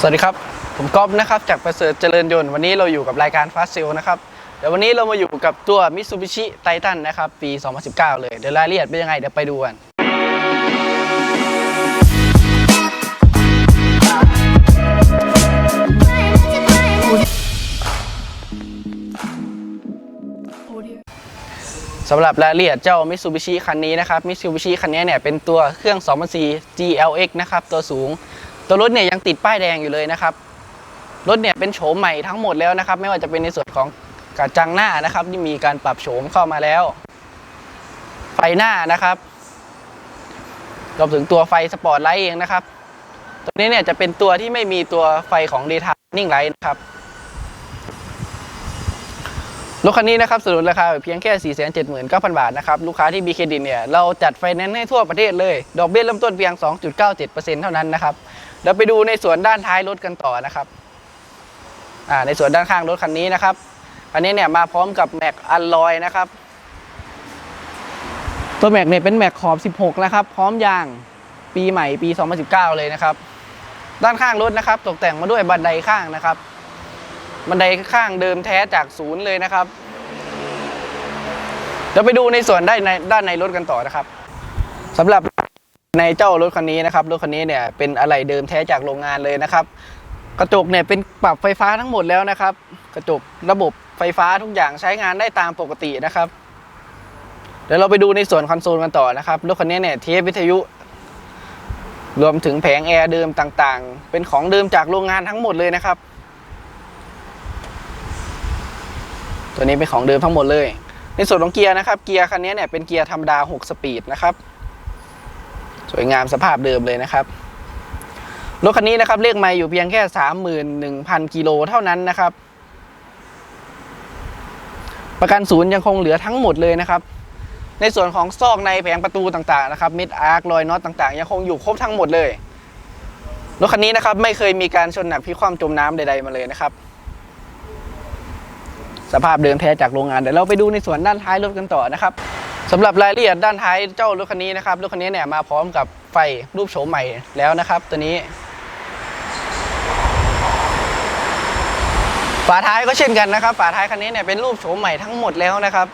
สวัสดีครับ ผมก๊อฟนะครับ จากประเสริฐเจริญยนต์วันนี้เราอยู่กับรายการฟาสเซลนะครับเดี๋ยววันนี้เรามาอยู่กับตัว Mitsubishi Titan นะครับ ปี 2019 เลย เดี๋ยวรายละเอียดเป็นยังไง เดี๋ยวไปดูกันสำหรับรายละเอียดเจ้า Mitsubishi คันนี้นะครับ Mitsubishi คันนี้เนี่ยเป็นตัวเครื่อง 2004 GLX นะครับ ตัวสูง ตัวรถเนี่ยยังติดป้ายแดงอยู่เลยนะครับ รถเนี่ยเป็นโฉมใหม่ทั้งหมดแล้วนะครับ ไม่ว่าจะเป็นในส่วนของกระจังหน้านะครับที่มีการปรับโฉมเข้ามาแล้ว ไฟหน้านะครับรวมถึงตัวไฟสปอร์ตไลท์เองนะครับ ตัวนี้เนี่ยจะเป็นตัวที่ไม่มีตัวไฟของ Daytime Running Light นะครับ รถคันนี้นะครับสนุนราคาเพียงแค่ 4 7 9 0 0 0 บาทนะครับ ลูกค้าที่มีเครดิตเนี่ย เราจัดไฟแนนซ์ให้ทั่วประเทศเลย ดอกเบี้ยเริ่มต้นเพียง 2.97%เท่านั้นนะครับเดี๋ยวไปดูในส่วนด้านท้ายรถกันต่อนะครับในส่วนด้านข้างรถคันนี้นะครับคันนี้เนี่ยมาพร้อมกับแม็กอัลลอยนะครับ ตัวแม็กเนี่ยเป็นแม็กขอบ 16 นะครับ พร้อมยางปีใหม่ปี 2019 เลยนะครับ ด้านข้างรถนะครับ ตกแต่งมาด้วยบันไดข้างนะครับ บันไดข้างเดิมแท้จากศูนย์เลยนะครับเดี๋ยวไปดูในส่วนด้านในด้านในรถกันต่อนะครับสำหรับในเจ้ารถคันนี้นะครับรถคันนี้เนี่ยเป็นอะไรเดิมแท้จากโรงงานเลยนะครับ กระจกเนี่ยเป็นปรับไฟฟ้าทั้งหมดแล้วนะครับ กระจกระบบไฟฟ้าทุกอย่างใช้งานได้ตามปกตินะครับ เดี๋ยวเราไปดูในส่วนคอนโซลกันต่อนะครับรถคันนี้เนี่ยเทปวิทยุ รวมถึงแผงแอร์เดิมต่างๆ เป็นของเดิมจากโรงงานทั้งหมดเลยนะครับ ตัวนี้เป็นของเดิมทั้งหมดเลย ในส่วนของเกียร์นะครับ เกียร์คันนี้เนี่ยเป็นเกียร์ธรรมดา 6 สปีดนะครับ สวยงามสภาพเดิมเลยนะครับรถคันนี้นะครับเลขไมล์อยู่เพียงแค่ 31,000 กิโลเท่านั้นนะครับ ประกันศูนย์ยังคงเหลือทั้งหมดเลยนะครับ ในส่วนของซอกในแผงประตูต่างๆนะครับมิดอาร์ครอยน็อตต่างๆ ยังคงอยู่ครบทั้งหมดเลยรถคันนี้นะครับไม่เคยมีการชนหนักพิคว่ำจมน้ำใดๆมาเลยนะครับ สภาพเดิมแท้จากโรงงานเดี๋ยวเราไปดูในส่วนด้านท้ายรถกันต่อนะครับสำหรับรายละเอียดด้านท้ายเจ้ารถคันนี้นะครับรถคันนี้เนี่ยมาพร้อมกับไฟรูปโฉมใหม่แล้วนะครับ ตัวนี้ฝาท้ายก็เช่นกันนะครับฝาท้ายคันนี้เนี่ยเป็นรูปโฉมใหม่ทั้งหมดแล้วนะครับ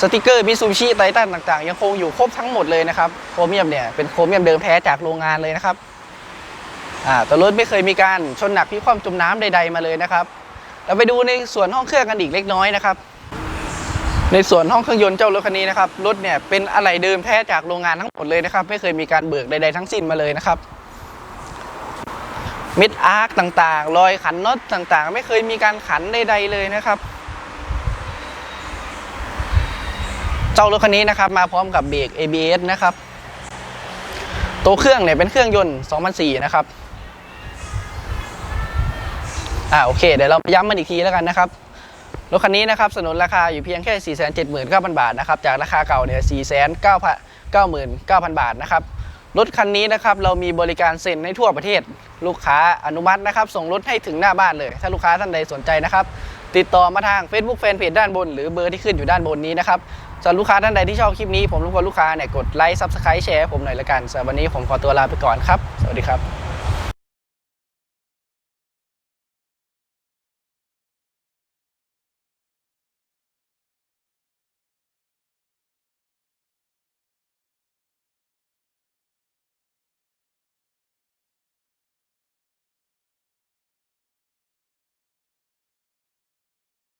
สติกเกอร์มิซูบิชิไททันต่างๆ ยังคงอยู่ครบทั้งหมดเลยนะครับโครเมียมเนี่ยเป็นโครเมียมเดิมแท้จากโรงงานเลยนะครับอ่าตัวรถไม่เคยมีการชนหนักพิคว่ำจมน้ำใด ๆมาเลยนะครับ เราไปดูในส่วนห้องเครื่องกันอีกเล็กน้อยนะครับ ในส่วนห้องเครื่องยนต์เจ้ารถคันนี้นะครับรถเนี่ยเป็นอะไหล่เดิมแท้จากโรงงานทั้งหมดเลยนะครับ ไม่เคยมีการเบิกใดๆทั้งสิ้นมาเลยนะครับมิดอาร์คต่างๆ รอยขันน็อตต่างๆ ไม่เคยมีการขันใดๆเลยนะครับเจ้ารถคันนี้นะครับมาพร้อมกับเบรก ABS นะครับ ตัวเครื่องเนี่ยเป็นเครื่องยนต์ 2004 นะครับ อ่าโอเคเดี๋ยวเราย้ำมันอีกทีแล้วกันนะครับรถคันนี้นะครับสนุนราคาอยู่เพียงแค่ 4 7 9 0 0 0 บาทนะครับจากราคาเก่าเนี่ย 4 9 9 9 0บาทนะครับรถคันนี้นะครับเรามีบริการเซ็นให้ทั่วประเทศ ลูกค้าอนุมัตินะครับ ส่งรถให้ถึงหน้าบ้านเลย ถ้าลูกค้าท่านใดสนใจนะครับ ติดต่อมาทาง Facebook Fanpage ด้านบน หรือเบอร์ที่ขึ้นอยู่ด้านบนนี้นะครับสำหรับลูกค้าท่านใดที่ชอบคลิปนี้ผมรบกวนลูกค้าเนี่ยกดไลค์ซับสไครต์แชร์ผมหน่อยละกันสำหรับวันนี้ผมขอตัวลาไปก่อนครับ สวัสดีครับ